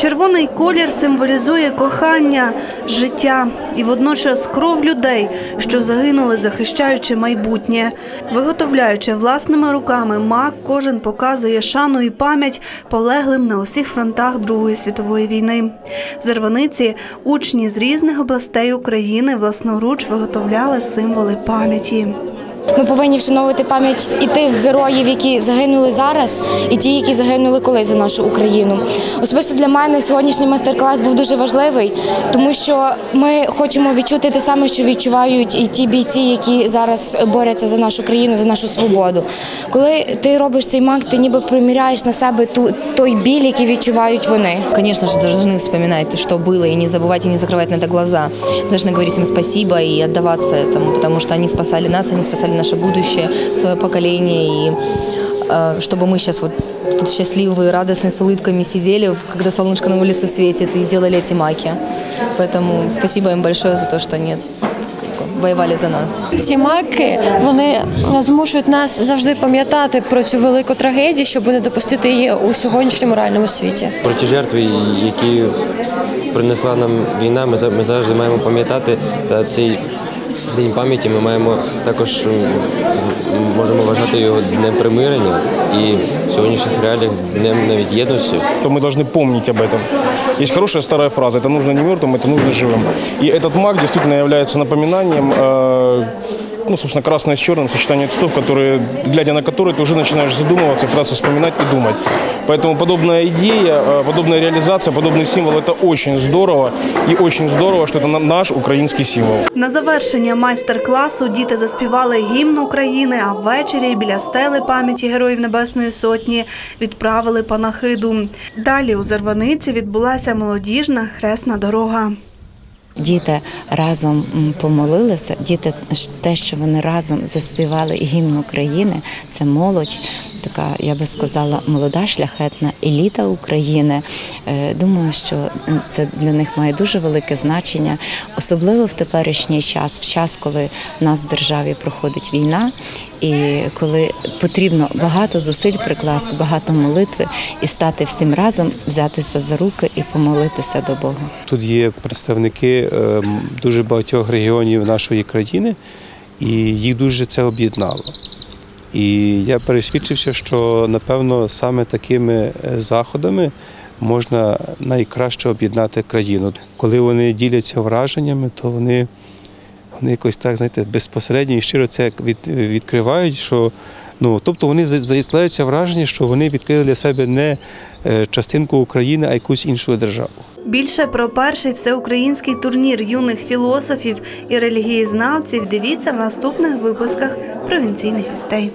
Червоний колір символізує кохання, життя і водночас кров людей, що загинули, захищаючи майбутнє. Виготовляючи власними руками мак, кожен показує шану і пам'ять полеглим на усіх фронтах Другої світової війни. В Зарваниці учні з різних областей України власноруч виготовляли символи пам'яті. Ми повинні вшановувати пам'ять і тих героїв, які загинули зараз, і ті, які загинули колись за нашу Україну. Особисто для мене сьогоднішній майстер-клас був дуже важливий, тому що ми хочемо відчути те саме, що відчувають і ті бійці, які зараз борються за нашу країну, за нашу свободу. Коли ти робиш цей мак, ти ніби приміряєш на себе ту той біль, який відчувають вони. Конечно же, должны вспоминать, что было, и не забывать, и не закрывать на это глаза. Должны говорить им спасибо и отдаваться этому, потому что они спасали нас, они спасали наше будущее, свое поколение, и э, чтобы мы сейчас вот тут счастливые, радостные, с улыбками сидели, когда солнышко на улице светит, и делали эти маки. Поэтому спасибо им большое за то, что они воевали за нас. Ці маки вони змушують нас завжди пам'ятати про цю велику трагедію, щоб не допустити її у сьогоднішньому реальному світі. про ті жертви, які принесла нам війна, ми за- ми завжди маємо пам'ятати та цей день пам'яті ми маємо також м, в- можемо вважати його днем примирення і в сьогоднішніх реаліях днем навіть єдності. то мы должны помнить об этом. Есть хорошая старая фраза «это нужно не мертвым, это нужно живым». И этот маг действительно является напоминанием, э, ну, собственно, красное с черным, сочетание цветов, которые, глядя на которые, ты уже начинаешь задумываться, пытаться вспоминать и думать. Поэтому подобная идея, э, подобная реализация, подобный символ – это очень здорово. И очень здорово, что это на- наш украинский символ. На завершення майстер-класу діти заспівали гімн України, а ввечері біля стели пам'яті Героїв Небесної Сотні відправили панахиду. Далі у Зарваниці відбулася молодіжна хресна дорога. Діти разом помолилися. Діти те, що вони разом заспівали гімн України, це молодь, така я би сказала, молода шляхетна еліта України. Е, Думаю, що це для них має дуже велике значення, особливо в теперішній час, в час, коли в нас в державі проходить війна. І коли потрібно багато зусиль прикласти, багато молитви і стати всім разом, взятися за руки і помолитися до Бога. Тут є представники е, дуже багатьох регіонів нашої країни, і їх дуже це об'єднало. І я пересвідчився, що напевно саме такими е, заходами можна найкраще об'єднати країну. Коли вони діляться враженнями, то вони, вони якось так знаєте, безпосередньо і щиро це від, відкривають. Що, ну, тобто вони складається враження, що вони відкрили для себе не е, частинку України, а якусь іншу державу. Більше про перший всеукраїнський турнір юних філософів і релігієзнавців дивіться в наступних випусках провінційних вістей.